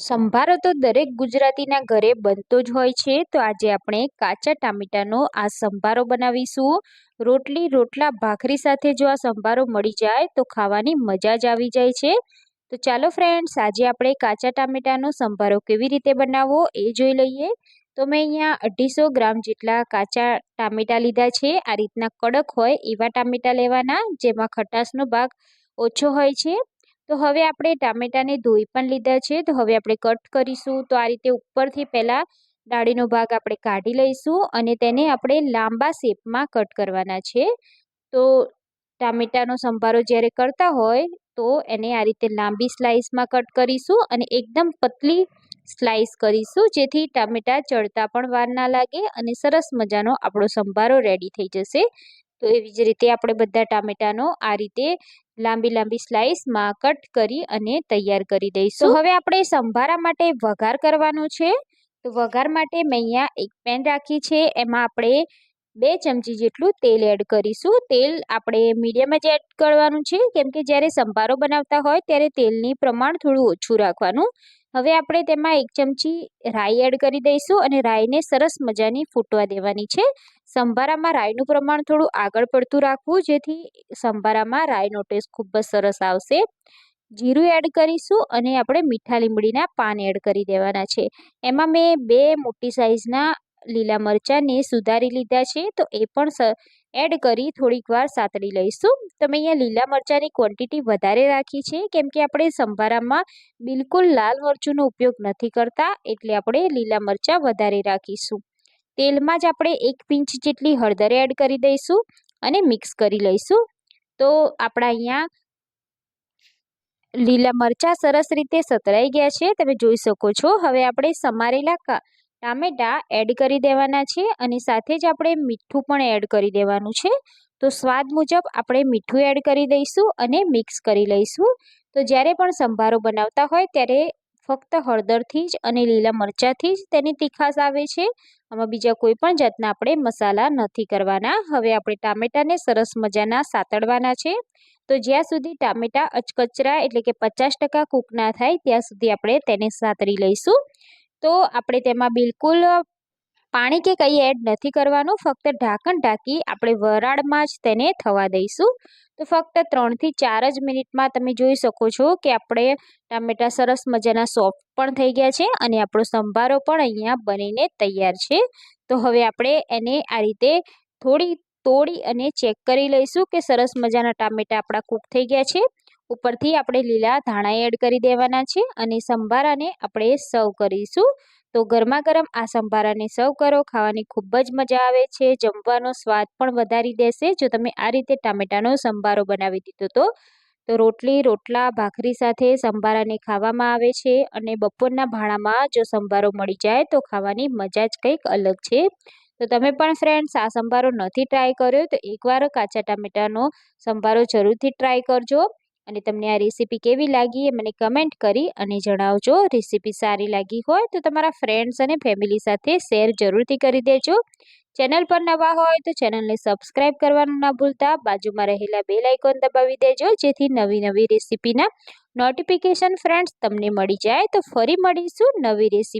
સંભારો તો દરેક ગુજરાતીના ઘરે બનતો જ હોય છે, તો આજે આપણે કાચા ટામેટાનો આ સંભારો બનાવીશું. રોટલી, રોટલા, ભાખરી સાથે જો આ સંભારો મળી જાય, તો ખાવાની મજા જ આવી જાય છે. તો ચાલો ફ્રેન્ડ્સ આજે આપણે કાચા ટામેટાનો સંભારો કેવી રીતે બનાવવો એ જોઈ લઈએ. તો મેં અહીંયા અઢીસો ગ્રામ જેટલા કાચા ટામેટાં લીધા છે. આ રીતના કડક હોય એવા ટામેટાં લેવાના, જેમાં ખટાશનો ભાગ ઓછો હોય છે. તો હવે આપણે ટામેટાને ધોઈ પણ લીધા છે. તો હવે આપણે કટ કરીશું. તો આ રીતે ઉપરથી પહેલાં ડાળીનો ભાગ આપણે કાઢી લઈશું અને તેને આપણે લાંબા શેપમાં કટ કરવાના છે. તો ટામેટાનો સંભારો જ્યારે કરતા હોય તો એને આ રીતે લાંબી સ્લાઇસમાં કટ કરીશું અને એકદમ પતલી સ્લાઇસ કરીશું, જેથી ટામેટાં ચડતા પણ વાર ના લાગે અને સરસ મજાનો આપણો સંભારો રેડી થઈ જશે. તો એવી જ રીતે આપણે બધા ટામેટાનો આ રીતે લાંબી લાંબી સ્લાઇસમાં કટ કરી અને તૈયાર કરી દઈશું. હવે આપણે સંભારા માટે વઘાર કરવાનો છે. તો વઘાર માટે મેં અહીંયા એક પેન રાખી છે. એમાં આપણે બે ચમચી જેટલું તેલ એડ કરીશું. તેલ આપણે મીડિયમ જ એડ કરવાનું છે. કેમ કે જ્યારે સંભારો બનાવતા હોય ત્યારે તેલની પ્રમાણ થોડું ઓછું રાખવાનું. હવે આપણે તેમાં એક ચમચી રાઈ એડ કરી દઈશું અને રાઈને સરસ મજાની ફૂટવા દેવાની છે. સંભારામાં રાઈનું પ્રમાણ થોડું આગળ પડતું રાખવું, જેથી સંભારામાં રાઈનો ટેસ્ટ ખૂબ જ સરસ આવશે. જીરું એડ કરીશું અને આપણે મીઠા લીમડીના પાન એડ કરી દેવાના છે. એમાં મેં બે મોટી સાઇઝના લીલા મરચાંને સુધારી લીધા છે, તો એ પણ એડ કરી થોડીક વાર સાતળી લઈશું. તમે અહીંયા લીલા મરચાંની ક્વોન્ટિટી વધારે રાખી છે, કેમ કે આપણે સંભારામાં બિલકુલ લાલ મરચુંનો ઉપયોગ નથી કરતા, એટલે આપણે લીલા મરચાં વધારે રાખીશું. તેલમાં જ આપણે એક પિંચ જેટલી હળદર એડ કરી દઈશું અને મિક્સ કરી લઈશું. તો આપણા અહીંયા લીલા મરચાં સરસ રીતે સતરાઈ ગયા છે, તમે જોઈ શકો છો. હવે આપણે સમારેલા ટામેટાં એડ કરી દેવાના છે અને સાથે જ આપણે મીઠું પણ એડ કરી દેવાનું છે. તો સ્વાદ મુજબ આપણે મીઠું એડ કરી દઈશું અને મિક્સ કરી લઈશું. તો જ્યારે પણ સંભારો બનાવતા હોય ત્યારે ફક્ત હળદરથી જ અને લીલા મરચાંથી જ તેની તીખાશ આવે છે. આમાં બીજા કોઈ પણ જાતના આપણે મસાલા નથી કરવાના. હવે આપણે ટામેટાને સરસ મજાના સાતડવાના છે. તો જ્યાં સુધી ટામેટા અચકચરા એટલે કે પચાસ ટકા કૂક ના થાય ત્યાં સુધી આપણે તેને સાતરી લઈશું. તો આપણે તેમાં બિલકુલ પાણી કે કંઈ એડ નથી કરવાનું. ફક્ત ઢાંકણ ઢાંકી આપણે વરાળમાં જ તેને થવા દઈશું. તો ફક્ત ત્રણથી ચાર જ મિનિટમાં તમે જોઈ શકો છો કે આપણે ટામેટાં સરસ મજાના સોફ્ટ પણ થઈ ગયા છે અને આપણો સંભારો પણ અહીંયા બનીને તૈયાર છે. તો હવે આપણે એને આ રીતે થોડી તોડી અને ચેક કરી લઈશું કે સરસ મજાના ટામેટાં આપણા કૂક થઈ ગયા છે. ઉપરથી આપણે લીલા ધાણા એડ કરી દેવાના છે અને સંભારાને આપણે સર્વ કરીશું. તો ગરમા ગરમ આ સંભારાને સર્વ કરો, ખાવાની ખૂબ જ મજા આવે છે, જમવાનો સ્વાદ પણ વધારી દેશે. જો તમે આ રીતે ટામેટાનો સંભારો બનાવી દીધો તો તો રોટલી, રોટલા, ભાખરી સાથે સંભારાને ખાવામાં આવે છે અને બપોરના ભાણામાં જો સંભારો મળી જાય તો ખાવાની મજા જ કંઈક અલગ છે. તો તમે પણ ફ્રેન્ડ્સ આ સંભારો નથી ટ્રાય કર્યો તો એકવાર કાચા ટામેટાનો સંભારો જરૂરથી ટ્રાય કરજો. અને તમને આ રેસીપી કેવી લાગી એ મને કમેન્ટ કરી અને જણાવજો. રેસીપી સારી લાગી હોય તો તમારા ફ્રેન્ડ્સ અને ફેમિલી સાથે શેર જરૂરથી કરી દેજો. ચેનલ પર નવા હોય તો ચેનલને સબસ્ક્રાઇબ કરવાનું ના ભૂલતા. બાજુમાં રહેલા બે લાઇકોન દબાવી દેજો, જેથી નવી નવી રેસીપીના નોટિફિકેશન ફ્રેન્ડ્સ તમને મળી જાય. તો ફરી મળીશું નવી રેસીપી